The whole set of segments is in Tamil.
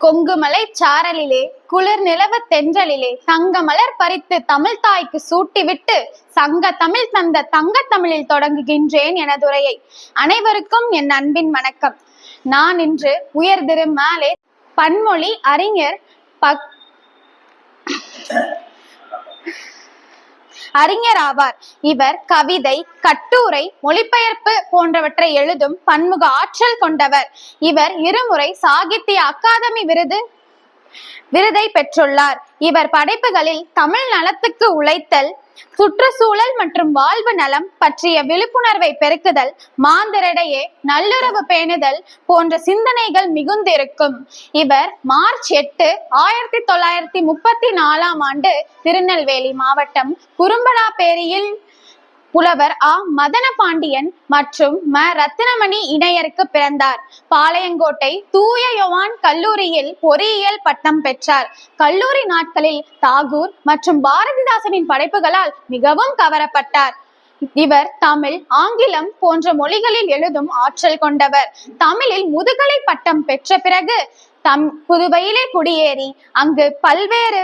கொங்குமலை சாரலிலே குளிர் நிலவ தென்றலிலே தங்க மலர் பறித்து தமிழ் தாய்க்கு சூட்டிவிட்டு சங்க தமிழ் தந்த தங்க தமிழில் தொடங்குகின்றேன் எனதுரையை. அனைவருக்கும் என் அன்பின் வணக்கம். நான் இன்று உயர்திரு மேலே பன்மொழி அறிஞர் பக் அறிஞர் ஆவார். இவர் கவிதை கட்டுரை மொழிபெயர்ப்பு போன்றவற்றை எழுதும் பன்முக ஆற்றல் கொண்டவர். இவர் இருமுறை சாகித்ய அகாதமி விருது விருதை பெற்றுள்ளார். இவர் படைப்புகளில் தமிழ் நலத்துக்கு உழைத்தல் சுற்றுச்சூழல் மற்றும் வாழ்வு நலம் பற்றிய விழிப்புணர்வை பெருக்குதல் மாந்தரிடையே நல்லுறவு பேணுதல் போன்ற சிந்தனைகள் மிகுந்திருக்கும். இவர் மார்ச் எட்டு ஆயிரத்தி தொள்ளாயிரத்தி முப்பத்தி நாலாம் ஆண்டு திருநெல்வேலி மாவட்டம் குறும்பலாப்பேரியில் புலவர் ஆ. மதன பாண்டியன் மற்றும் ம. ரத்தினமணி இணையருக்கு பிறந்தார். பாளையங்கோட்டை தூய யோவான் கல்லூரியில் பொறியியல் பட்டம் பெற்றார். கல்லூரி நாட்களில் தாகூர் மற்றும் பாரதிதாசனின் படைப்புகளால் மிகவும் கவரப்பட்டார். இவர் தமிழ் ஆங்கிலம் போன்ற மொழிகளில் எழுதும் ஆற்றல் கொண்டவர். தமிழில் முதுகலை பட்டம் பெற்ற பிறகு தம் புதுவையிலே குடியேறி அங்கு பல்வேறு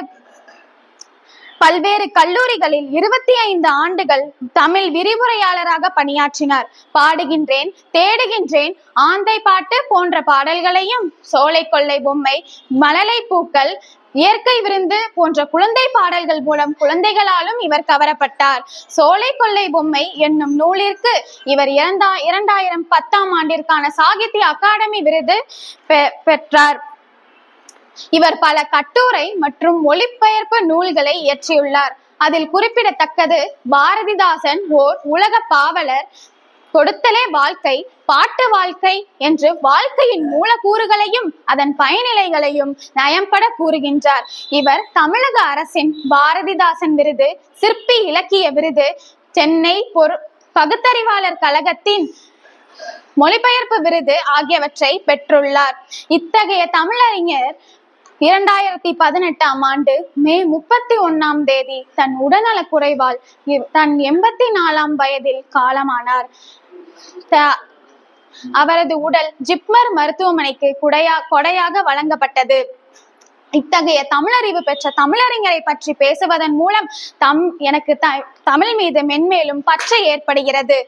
பல்வேறு கல்லூரிகளில் இருபத்தி ஐந்து ஆண்டுகள் தமிழ் விரிவுரையாளராக பணியாற்றினார். பாடுகின்றேன் தேடுகின்றேன் ஆந்தை பாட்டு போன்ற பாடல்களையும் சோலை கொள்ளை பொம்மை மழலை பூக்கள் இயற்கை விருந்து போன்ற குழந்தை பாடல்கள் மூலம் குழந்தைகளாலும் இவர் கவரப்பட்டார். சோலை கொள்ளை பொம்மை என்னும் நூலிற்கு இவர் இரண்டா இரண்டாயிரம் பத்தாம் ஆண்டிற்கான சாகித்ய அகாடமி விருது பெ- பெற்றார். இவர் பல கட்டுரை மற்றும் மொழிபெயர்ப்பு நூல்களை இயற்றியுள்ளார். அதில் குறிப்பிடத்தக்கது பாரதிதாசன் ஓர் உலக பாவலர் கொடுத்தலே வாழ்க்கை பாட்டு வாழ்க்கை என்று வாழ்க்கையின் மூலக்கூறுகளையும் அதன் பயனிலைகளையும் நயம்பட கூறுகின்றார். இவர் தமிழக அரசின் பாரதிதாசன் விருது சிற்பி இலக்கிய விருது சென்னை பொரு பகுத்தறிவாளர் கழகத்தின் மொழிபெயர்ப்பு விருது ஆகியவற்றை பெற்றுள்ளார். இத்தகைய தமிழறிஞர் இரண்டாயிரத்தி பதினெட்டாம் ஆண்டு மே முப்பத்தி ஒண்ணாம் தேதி தன் உடல்நல குறைவால் தன் எண்பத்தி நாலாம் வயதில் காலமானார். அவரது உடல் ஜிப்மர் மருத்துவமனைக்கு குடையா கொடையாக வழங்கப்பட்டது. இத்தகைய தமிழறிவு பெற்ற தமிழறிஞரை பற்றி பேசுவதன் மூலம் தம் எனக்கு த தமிழ் மீது மென்மேலும் பற்றை ஏற்படுகிறது.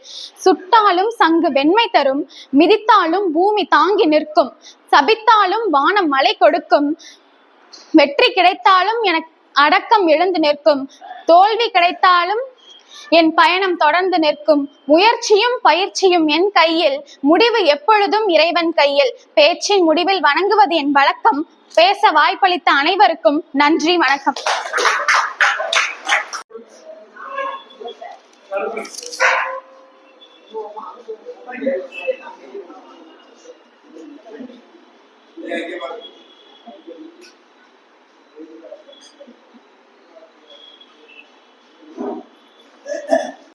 சுட்டாலும் சங்கு வெண்மை தரும் மிதித்தாலும் பூமி தாங்கி நிற்கும் சபித்தாலும் வானம் மழை கொடுக்கும் வெற்றி கிடைத்தாலும் எனக்கு அடக்கம் எழுந்து நிற்கும் தோல்வி கிடைத்தாலும் என் பயணம் தொடர்ந்து நிற்கும் முயற்சியும் பயிற்சியும் என் கையில் முடிவு எப்பொழுதும் இறைவன் கையில் பேச்சின் முடிவில் வணங்குவது என் வழக்கம் பேச வாய்ப்பளித்த அனைவருக்கும் நன்றி வணக்கம்